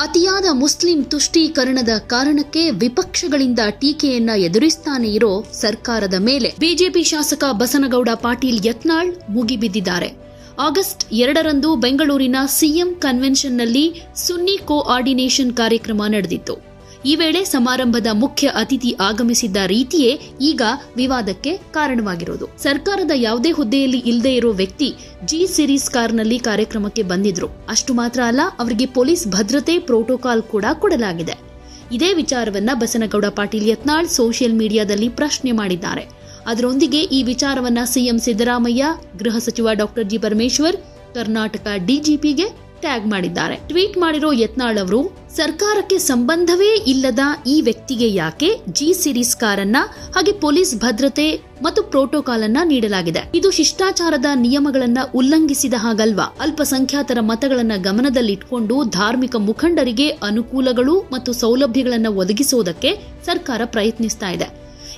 ಅತಿಯಾದ ಮುಸ್ಲಿಂ ತುಷ್ಟೀಕರಣದ ಕಾರಣಕ್ಕೆ ವಿಪಕ್ಷಗಳಿಂದ ಟೀಕೆಯನ್ನ ಎದುರಿಸ್ತಾನೆ ಇರೋ ಸರ್ಕಾರದ ಮೇಲೆ ಬಿಜೆಪಿ ಶಾಸಕ ಬಸನಗೌಡ ಪಾಟೀಲ್ ಯತ್ನಾಳ್ ಮುಗಿಬಿದ್ದಿದ್ದಾರೆ. ಆಗಸ್ಟ್ ಎರಡರಂದು ಬೆಂಗಳೂರಿನ ಸಿಎಂ ಕನ್ವೆನ್ಷನ್ನಲ್ಲಿ ಸುನ್ನಿ ಕೋಆರ್ಡಿನೇಷನ್ ಕಾರ್ಯಕ್ರಮ ನಡೆದಿತ್ತು. ಈ ವೇಳೆ ಸಮಾರಂಭದ ಮುಖ್ಯ ಅತಿಥಿ ಆಗಮಿಸಿದ್ದ ರೀತಿಯೇ ಈಗ ವಿವಾದಕ್ಕೆ ಕಾರಣವಾಗಿರೋದು. ಸರ್ಕಾರದ ಯಾವುದೇ ಹುದ್ದೆಯಲ್ಲಿ ಇಲ್ಲದೇ ಇರೋ ವ್ಯಕ್ತಿ ಜಿ ಸಿರೀಸ್ ಕಾರ್ನಲ್ಲಿ ಕಾರ್ಯಕ್ರಮಕ್ಕೆ ಬಂದಿದ್ರು. ಅಷ್ಟು ಮಾತ್ರ ಅಲ್ಲ, ಅವರಿಗೆ ಪೊಲೀಸ್ ಭದ್ರತೆ ಪ್ರೋಟೋಕಾಲ್ ಕೂಡ ಕೊಡಲಾಗಿದೆ. ಇದೇ ವಿಚಾರವನ್ನ ಬಸನಗೌಡ ಪಾಟೀಲ್ ಯತ್ನಾಳ್ ಸೋಷಿಯಲ್ ಮೀಡಿಯಾದಲ್ಲಿ ಪ್ರಶ್ನೆ ಮಾಡಿದ್ದಾರೆ. ಅದರೊಂದಿಗೆ ಈ ವಿಚಾರವನ್ನ ಸಿಎಂ ಸಿದ್ದರಾಮಯ್ಯ, ಗೃಹ ಸಚಿವ ಡಾಕ್ಟರ್ ಜಿ ಪರಮೇಶ್ವರ್, ಕರ್ನಾಟಕ ಡಿಜಿಪಿಗೆ ಟ್ಯಾಗ್ ಮಾಡಿದ್ದಾರೆ. ಟ್ವೀಟ್ ಮಾಡಿರೋ ಯತ್ನಾಳ್ ಅವರು ಸರ್ಕಾರಕ್ಕೆ ಸಂಬಂಧವೇ ಇಲ್ಲದ ಈ ವ್ಯಕ್ತಿಗೆ ಯಾಕೆ ಜಿ ಸಿರೀಸ್ ಕಾರನ್ನ, ಹಾಗೆ ಪೊಲೀಸ್ ಭದ್ರತೆ ಮತ್ತು ಪ್ರೋಟೋಕಾಲ್ ಅನ್ನ ನೀಡಲಾಗಿದೆ. ಇದು ಶಿಷ್ಟಾಚಾರದ ನಿಯಮಗಳನ್ನ ಉಲ್ಲಂಘಿಸಿದ ಹಾಗಲ್ವಾ? ಅಲ್ಪಸಂಖ್ಯಾತರ ಮತಗಳನ್ನ ಗಮನದಲ್ಲಿಟ್ಕೊಂಡು ಧಾರ್ಮಿಕ ಮುಖಂಡರಿಗೆ ಅನುಕೂಲಗಳು ಮತ್ತು ಸೌಲಭ್ಯಗಳನ್ನ ಒದಗಿಸುವುದಕ್ಕೆ ಸರ್ಕಾರ ಪ್ರಯತ್ನಿಸ್ತಾ ಇದೆ.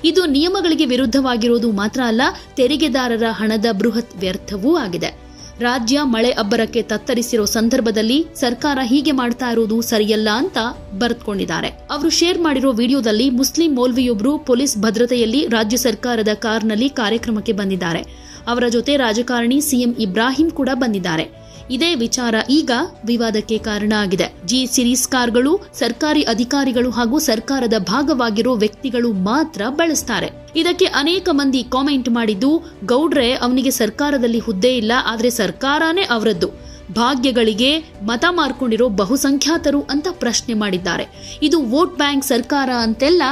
ಇದು ನಿಯಮಗಳಿಗೆ ವಿರುದ್ಧವಾಗಿರೋದು ಮಾತ್ರ ಅಲ್ಲ, ತೆರಿಗೆದಾರರ ಹಣದ ಬೃಹತ್ ವ್ಯರ್ಥವೂ ಆಗಿದೆ. ರಾಜ್ಯ ಮಳೆ ಅಬ್ಬರಕ್ಕೆ ತತ್ತರಿಸಿರೋ ಸಂದರ್ಭದಲ್ಲಿ ಸರ್ಕಾರ ಹೀಗೆ ಮಾಡ್ತಾ ಇರೋದು ಸರಿಯಲ್ಲ ಅಂತ ಬರೆದುಕೊಂಡಿದ್ದಾರೆ. ಅವರು ಶೇರ್ ಮಾಡಿರೋ ವಿಡಿಯೋದಲ್ಲಿ ಮುಸ್ಲಿಂ ಮೌಲ್ವಿಯೊಬ್ಬರು ಪೊಲೀಸ್ ಭದ್ರತೆಯಲ್ಲಿ ರಾಜ್ಯ ಸರ್ಕಾರದ ಕಾರ್ನಲ್ಲಿ ಕಾರ್ಯಕ್ರಮಕ್ಕೆ ಬಂದಿದ್ದಾರೆ. ಅವರ ಜೊತೆ ರಾಜಕಾರಣಿ ಸಿಎಂ ಇಬ್ರಾಹಿಂ ಕೂಡ ಬಂದಿದ್ದಾರೆ. ಇದೇ ವಿಚಾರ ಈಗ ವಿವಾದಕ್ಕೆ ಕಾರಣ ಆಗಿದೆ. ಜಿ ಸಿರೀಸ್ ಕಾರ್ಗಳು ಸರ್ಕಾರಿ ಅಧಿಕಾರಿಗಳು ಹಾಗೂ ಸರ್ಕಾರದ ಭಾಗವಾಗಿರೋ ವ್ಯಕ್ತಿಗಳು ಮಾತ್ರ ಬಳಸ್ತಾರೆ. ಇದಕ್ಕೆ ಅನೇಕ ಮಂದಿ ಕಾಮೆಂಟ್ ಮಾಡಿದ್ದು, ಗೌಡ್ರೆ ಅವನಿಗೆ ಸರ್ಕಾರದಲ್ಲಿ ಹುದ್ದೆ ಇಲ್ಲ, ಆದ್ರೆ ಸರ್ಕಾರನೇ ಅವರದ್ದು. ಭಾಗ್ಯಗಳಿಗೆ ಮತ ಮಾರ್ಕೊಂಡಿರೋ ಬಹುಸಂಖ್ಯಾತರು ಅಂತ ಪ್ರಶ್ನೆ ಮಾಡಿದ್ದಾರೆ. ಇದು ವೋಟ್ ಬ್ಯಾಂಕ್ ಸರ್ಕಾರ ಅಂತೆಲ್ಲ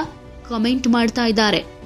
ಕಮೆಂಟ್ ಮಾಡ್ತಾ ಇದ್ದಾರೆ.